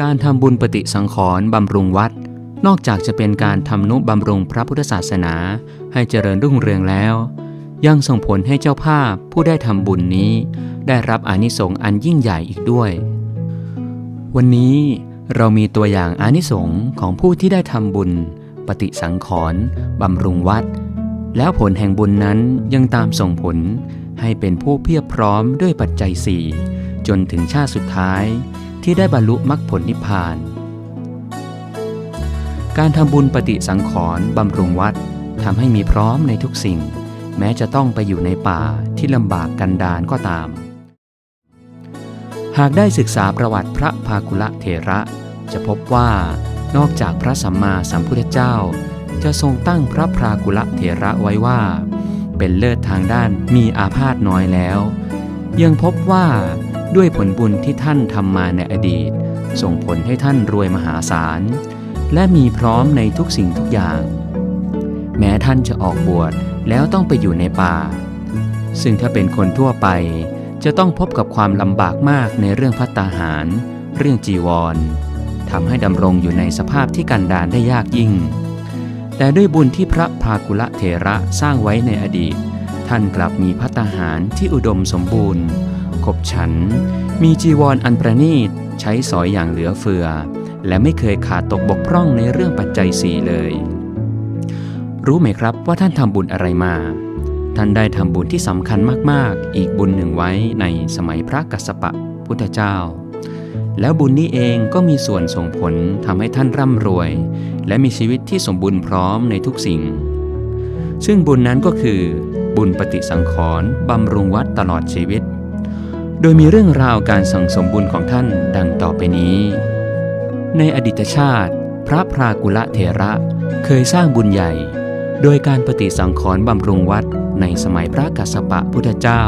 การทำบุญปฏิสังขรณ์บำรุงวัด นอกจากจะเป็นการทำนุบำรุงพระพุทธศาสนา ให้เจริญรุ่งเรืองแล้ว ยังส่งผลให้เจ้าภาพผู้ได้ทำบุญนี้ ได้รับอานิสงส์อันยิ่งใหญ่อีกด้วย วันนี้เรามีตัวอย่างอานิสงส์ของผู้ที่ได้ทำบุญ ปฏิสังขรณ์บำรุงวัด แล้วผลแห่งบุญนั้นยังตามส่งผลให้เป็นผู้เพียบพร้อมด้วยปัจจัยสี่จนถึงชาติสุดท้าย ที่ได้บรรลุมรรคผลนิพพาน การทำบุญปฏิสังขรณ์บำรุงวัดทำให้มีพร้อมในทุกสิ่ง แม้จะต้องไปอยู่ในป่าที่ลำบากกันดารก็ตาม หากได้ศึกษาประวัติพระภากุละเถระ จะพบว่านอกจากพระสัมมาสัมพุทธเจ้า จะทรงตั้งพระพรากุละเถระไว้ว่า เป็นเลิศทางด้านมีอาพาธน้อยแล้ว ยังพบว่า ด้วยผลบุญที่ท่านทำมาในอดีต ส่งผลให้ท่านรวยมหาศาล และมีพร้อมในทุกสิ่งทุกอย่าง แม้ท่านจะออกบวชแล้วต้องไปอยู่ในป่า ซึ่งถ้าเป็นคนทั่วไป จะต้องพบกับความลำบากมากในเรื่องพัตตาหาร เรื่องจีวรทำให้ดำรงอยู่ในสภาพที่กันดารได้ยากยิ่ง แต่ด้วยบุญที่พระภากุละเถระสร้างไว้ในอดีต ท่านกลับมีพัตตาหารที่อุดมสมบูรณ์ ขบฉัน มีจีวรออันประณีต ใช้สอยอย่างเหลือเฟือ และไม่เคยขาดตกบกพร่องในเรื่องปัจจัยสี่เลย รู้ไหมครับว่าท่านทำบุญอะไรมา ท่านได้ทำบุญที่สำคัญมากๆ อีกบุญหนึ่งไว้ในสมัยพระกัสสปะพุทธเจ้า แล้วบุญนี้เองก็มีส่วนส่งผลทำให้ท่านร่ำรวย และมีชีวิตที่สมบูรณ์พร้อมในทุกสิ่ง ซึ่งบุญนั้นก็คือบุญปฏิสังขรณ์บำรุงวัดตลอดชีวิต โดยมีเรื่องราวการสั่งสมบุญของท่านดังต่อไปนี้ ในอดีตชาติ พระพรากุละเถระเคยสร้างบุญใหญ่ โดยการปฏิสังขรณ์บำรุงวัดในสมัยพระกัสสปะพุทธเจ้า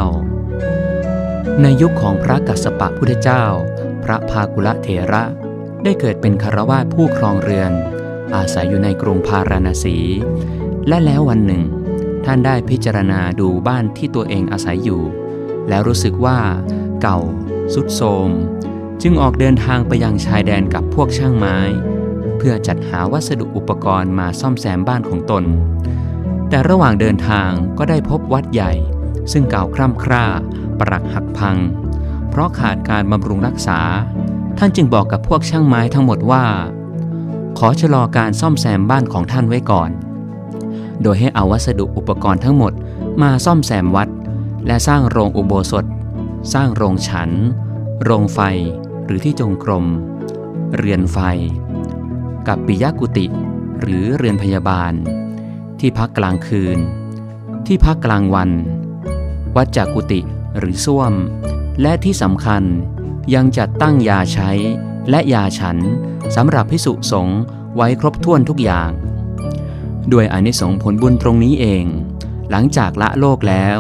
ในยุคของพระกัสสปะพุทธเจ้า พระพากุละเถระได้เกิดเป็นคารวาสผู้ครองเรือน อาศัยอยู่ในกรุงพาราณสี และแล้ววันหนึ่ง ท่านได้พิจารณาดูบ้านที่ตัวเองอาศัยอยู่ แล้วรู้สึกว่าเก่าสุดโทมจึงออกเดินทางไปยังชายแดนกับพวกช่างไม้ เพื่อจัดหาวัสดุอุปกรณ์มาซ่อมแซมบ้านของตน แต่ระหว่างเดินทางก็ได้พบวัดใหญ่ ซึ่งเก่าคร่ำคร่า ปรักหักพัง เพราะขาดการบำรุงรักษา ท่านจึงบอกกับพวกช่างไม้ทั้งหมดว่า ขอชะลอการซ่อมแซมบ้านของท่านไว้ก่อน โดยให้เอาวัสดุอุปกรณ์ทั้งหมดมาซ่อมแซมวัด และสร้างโรงอุโบสถ สร้างโรงฉัน โรงไฟหรือที่จงกรม เรือนไฟ กับปิยกุติหรือเรือนพยาบาล ที่พักกลางคืน ที่พักกลางวัน วัดจากกุติหรือส้วม และที่สำคัญยังจัดตั้งยาใช้และยาฉันสำหรับพิสุสงฆ์ไว้ครบถ้วนทุกอย่าง ด้วยอนิสงส์ผลบุญตรงนี้เอง หลังจากละโลกแล้ว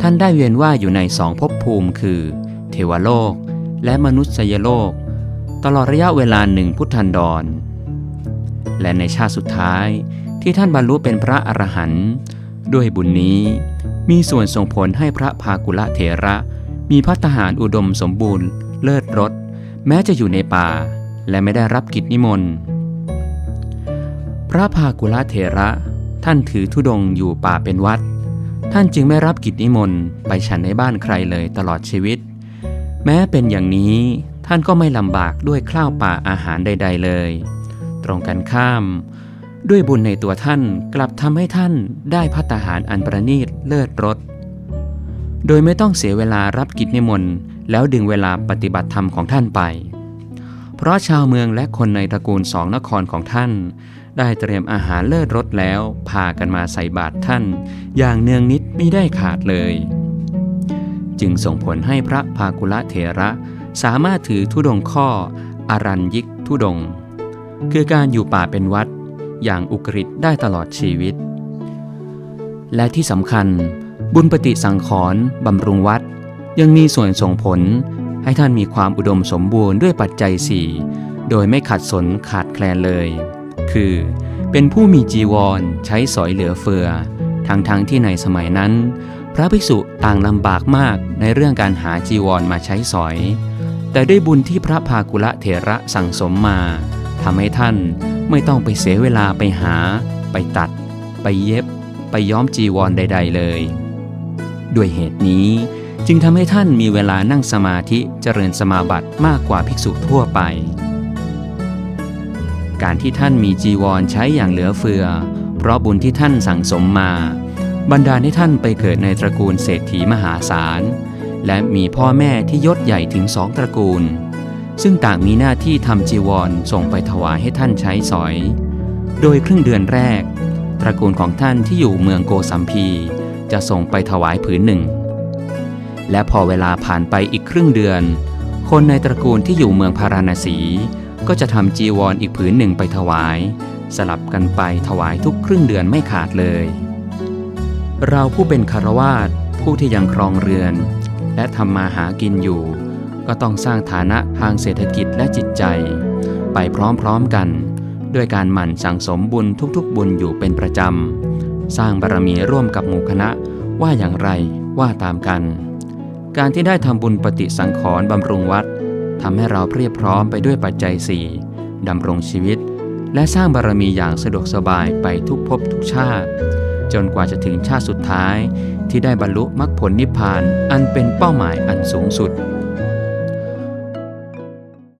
ท่านได้เวียนว่ายอยู่ในสองภพภูมิคือ เทวโลก และมนุษยโลก ตลอดระยะเวลาหนึ่งพุทธันดร และในชาติสุดท้ายที่ท่านบรรลุเป็นพระอรหันต์ด้วยบุญนี้ มีส่วนส่งผลให้พระภากุละเถระ มีพัฒหารอุดมสมบูรณ์ เลิศรสแม้จะอยู่ในป่า และไม่ได้รับกิจนิมนต์พระภากุละเถระท่านถือธุดงค์อยู่ป่าเป็นวัด ท่านจึงไม่รับกิจนิมนต์ไปฉันในบ้านใครเลยตลอดชีวิต แม้เป็นอย่างนี้ท่านก็ไม่ลำบากด้วยข้าวป่าอาหารใด ๆ เลย ตรงกันข้าม ด้วยบุญในตัวท่านกลับทำให้ท่านได้พัตตาหารอันประณีตเลิศรสโดยไม่ต้องเสียเวลารับกิจนิมนต์แล้วดึงเวลาปฏิบัติธรรมของท่านไป เพราะชาวเมืองและคนในตระกูลสองนครของท่าน ได้เตรียมอาหารเลิศรสแล้ว พากันมาใส่บาตรท่าน อย่างเนืองนิดไม่ได้ขาดเลย จึงส่งผลให้พระภากุละเถระสามารถถือธุดงค์ข้ออารัญยิกธุดงค์คือการอยู่ป่าเป็นวัด อย่างอุกฤษได้ตลอดชีวิต และที่สำคัญ บุญปฏิสังขรณ์บำรุงวัด ยังมีส่วนส่งผลให้ท่านมีความอุดมสมบูรณ์ด้วยปัจจัยสี่โดยไม่ขัดสนขาดแคลนเลย คือ เป็นผู้มีจีวรใช้สอยเหลือเฟือ ทั้งๆทที่ในสมัยนั้น พระภิกษุต่างลำบากมากในเรื่องการหาจีวรมาใช้สอย แต่ด้วยบุญที่พระภากุละเถระสั่งสมมาทำให้ท่านไม่ต้องไปเสียเวลาไปหา ไปตัด ไปเย็บ ไปย้อมจีวรใด ๆ เลย ด้วยเหตุนี้จึงทำให้ท่านมีเวลานั่งสมาธิเจริญสมาบัติมากกว่าภิกษุทั่วไป การที่ท่านมีจีวรใช้อย่างเหลือเฟือ เพราะบุญที่ท่านสั่งสมมาบันดาให้ท่านไปเกิดในตระกูลเศรษฐีมหาศาล และมีพ่อแม่ที่ยศใหญ่ถึงสองตระกูล ซึ่งต่างมีหน้าที่ทำจีวรส่งไปถวายให้ท่านใช้สอย โดยครึ่งเดือนแรก ตระกูลของท่านที่อยู่เมืองโกสัมพีจะส่งไปถวายผืนหนึ่ง และพอเวลาผ่านไปอีกครึ่งเดือน คนในตระกูลที่อยู่เมืองพาราณสี ก็จะทำจีวรออีกผืนหนึ่งไปถวาย สลับกันไปถวายทุกครึ่งเดือนไม่ขาดเลย เราผู้เป็นคารวาสผู้ที่ยังครองเรือน และทำมาหากินอยู่ ก็ต้องสร้างฐานะทางเศรษฐกิจและจิตใจ ไปพร้อมๆกัน ด้วยการหมั่นสั่งสมบุญทุกๆ บุญอยู่เป็นประจำ สร้างบารมีร่วมกับหมู่คณะว่าอย่างไรว่าตามกัน การที่ได้ทำบุญปฏิสังขรณ์บำรุงวัด ทำให้เราเพียบพร้อมไปด้วยปัจจัยสี่ดำรงชีวิต และสร้างบารมีอย่างสะดวกสบายไปทุกภพทุกชาติ จนกว่าจะถึงชาติสุดท้าย ที่ได้บรรลุมรรคผลนิพพานอันเป็นเป้าหมายอันสูงสุด